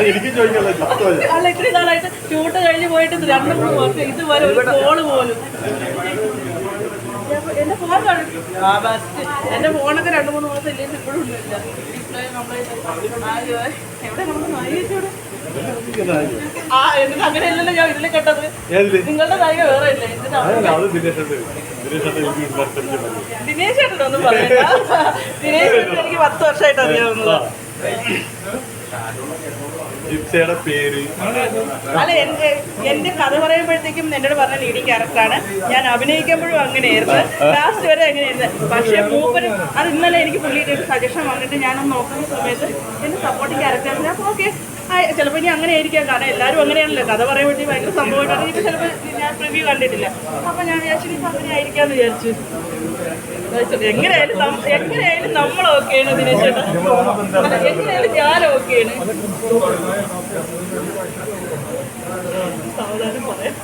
എനിക്കും അല്ല ഇത്രയും നാളായിട്ട് ചൂട്ട് കഴിഞ്ഞ് പോയിട്ട് രണ്ട് മൂന്ന് മാസം ഇതുവരെ ഒരു കോൾ പോലും. എന്റെ ഫോൺ ആ ബെസ്റ്റ് എന്റെ ഫോണൊക്കെ രണ്ട് മൂന്ന് മാസം ഇല്ലെങ്കിൽ ഇപ്പോഴും ഡിസ്പ്ലേ കംപ്ലൈന്റ് എവിടെ നമുക്ക് ആ എന്നിട്ട് ഞാൻ ഇതിൽ കെട്ടത് നിങ്ങളുടെ നായിക വേറെ ഇല്ല ദിനേശ് ചേട്ടൻ. ഒന്നും പറയണ്ട. ദിനേശ് ചേട്ടൻ പത്ത് വർഷമായിട്ട് അറിയാവുന്നത്. ജിപ്സയുടെ പേര്. അല്ല എന്റെ എന്റെ കഥ പറയുമ്പോഴത്തേക്കും എന്നോട് പറഞ്ഞ ലീഡി ക്യാരക്ടറാണ് ഞാൻ അഭിനയിക്കുമ്പോഴും അങ്ങനെയായിരുന്നു. ലാസ്റ്റ് വരെ അങ്ങനെയായിരുന്നു. പക്ഷേ മൂപ്പര് അത് ഇന്നലെ എനിക്ക് പുള്ളിയുടെ ഒരു സജഷൻ വന്നിട്ട് ഞാനൊന്ന് നോക്കുന്ന സമയത്ത് എന്റെ സപ്പോർട്ടിങ് ക്യാരക്ടർ അപ്പോൾ ഓക്കെ ചിലപ്പോൾ ഇനി അങ്ങനെ ആയിരിക്കാം കാരണം എല്ലാവരും അങ്ങനെയാണല്ലോ. കഥ പറയുമ്പോഴത്തേക്കും ഭയങ്കര സംഭവമായിട്ടാണ് ഇനിയിപ്പോൾ ചിലപ്പോൾ ഞാൻ പ്രിവ്യൂ കണ്ടിട്ടില്ല. അപ്പം ഞാൻ വിചാരിച്ചു ഇനിയിപ്പോൾ അങ്ങനെ ആയിരിക്കാമെന്ന് വിചാരിച്ചു. എങ്ങനെയായാലും എങ്ങനെയായാലും നമ്മൾ ഓക്കെയാണ് ദിനേശ് എങ്ങനെയായാലും ഞാൻ ഓക്കെയാണ് സാവധാനം പറയാം.